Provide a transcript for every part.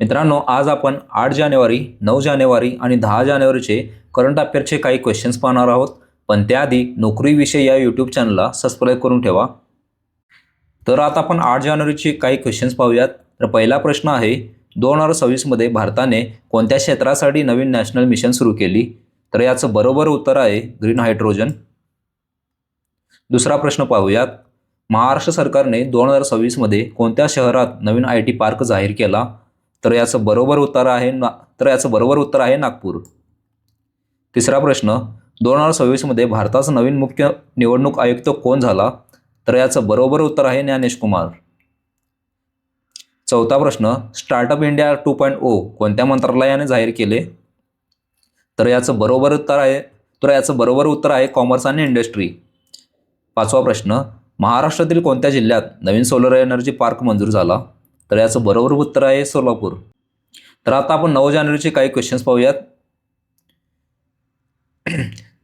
मित्रांनो आज आपण आठ जानेवारी नऊ जानेवारी आणि दहा जानेवारीचे करंट अफेअरचे काही क्वेश्चन्स पाहणार आहोत. पण त्याआधी नोकरीविषयी या यूट्यूब चॅनलला सबस्क्राईब करून ठेवा. तर आता आपण आठ जानेवारीचे काही क्वेश्चन्स पाहूयात. तर पहिला प्रश्न आहे दोन हजार सव्वीसमध्ये भारताने कोणत्या क्षेत्रासाठी नवीन नॅशनल मिशन सुरू केली? तर याचं बरोबर उत्तर आहे ग्रीन हायड्रोजन दुसरा प्रश्न पाहूयात महाराष्ट्र सरकारने दोन हजार सव्वीसमध्ये कोणत्या शहरात नवीन आय टी पार्क जाहीर केला? तर याचं बरोबर उत्तर आहे ना तर याचं बरोबर उत्तर आहे नागपूर. तिसरा प्रश्न दोन हजार सव्वीसमध्ये भारताचा नवीन मुख्य निवडणूक आयुक्त कोण झाला? तर याचं बरोबर उत्तर आहे ज्ञानेश कुमार. चौथा प्रश्न startup India two point O कोणत्या मंत्रालयाने जाहीर केले? तर याचं बरोबर उत्तर आहे तर याचं बरोबर उत्तर आहे कॉमर्स आणि इंडस्ट्री. पाचवा प्रश्न महाराष्ट्रातील कोणत्या जिल्ह्यात नवीन सोलर एनर्जी पार्क मंजूर झाला? तर याचं बरोबर उत्तर आहे सोलापूर. तर आता आपण नऊ जानेवारीचे काही क्वेश्चन्स पाहूयात.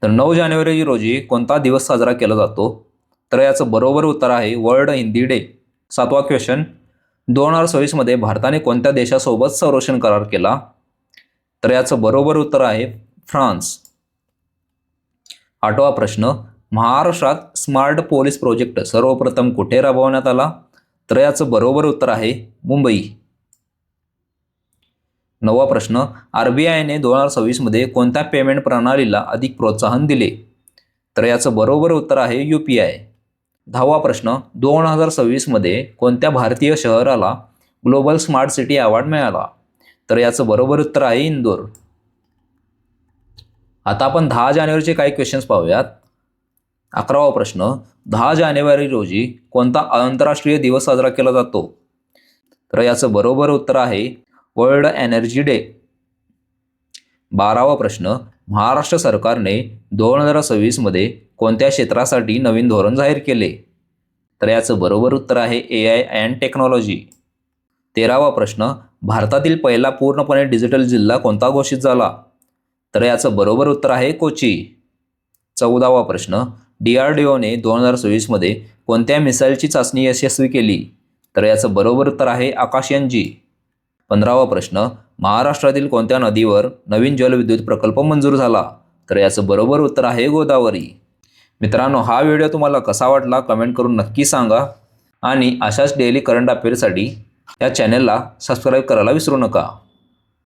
तर नऊ जानेवारी रोजी कोणता दिवस साजरा केला जातो? तर याचं बरोबर उत्तर आहे वर्ल्ड हिंदी डे. सातवा क्वेश्चन दोन हजार सव्वीसमध्ये भारताने कोणत्या देशासोबत संरक्षण करार केला? तर याचं बरोबर उत्तर आहे फ्रान्स. आठवा प्रश्न. महाराष्ट्रात स्मार्ट पोलीस प्रोजेक्ट सर्वप्रथम कुठे राबवण्यात आला? तर याचं बरोबर उत्तर आहे मुंबई. नववा प्रश्न आर बी आयने दोन हजार सव्वीसमध्ये कोणत्या पेमेंट प्रणालीला अधिक प्रोत्साहन दिले? तर याचं बरोबर उत्तर आहे यू पी आय. दहावा प्रश्न दोन हजार सव्वीसमध्ये कोणत्या भारतीय शहराला ग्लोबल स्मार्ट सिटी अवॉर्ड मिळाला? तर याचं बरोबर उत्तर आहे इंदोर. आता आपण दहा जानेवारीचे काही क्वेश्चन्स पाहूयात. अकरावा प्रश्न दहा जानेवारी रोजी कोणता आंतरराष्ट्रीय दिवस साजरा केला जातो? तर याचं बरोबर उत्तर आहे वर्ल्ड एनर्जी डे. बारावा प्रश्न महाराष्ट्र सरकारने दोन हजार सव्वीसमध्ये कोणत्या क्षेत्रासाठी नवीन धोरण जाहीर केले? तर याचं बरोबर उत्तर आहे ए आय अँड टेक्नॉलॉजी तेरावा प्रश्न भारतातील पहिला पूर्णपणे डिजिटल जिल्हा कोणता घोषित झाला? तर याचं बरोबर उत्तर आहे कोची. चौदावा प्रश्न डी आर डी ओने दोन हजार सव्वीसमध्ये कोणत्या मिसाईलची चाचणी यशस्वी केली? तर याचं बरोबर उत्तर आहे आकाशयान जी. पंधरावा प्रश्न महाराष्ट्रातील कोणत्या नदीवर नवीन जलविद्युत प्रकल्प मंजूर झाला? तर याचं बरोबर उत्तर आहे गोदावरी. मित्रांनो हा व्हिडिओ तुम्हाला कसा वाटला कमेंट करून नक्की सांगा. आणि अशाच डेली करंट अफेअरसाठी या चॅनलला सबस्क्राईब करायला विसरू नका.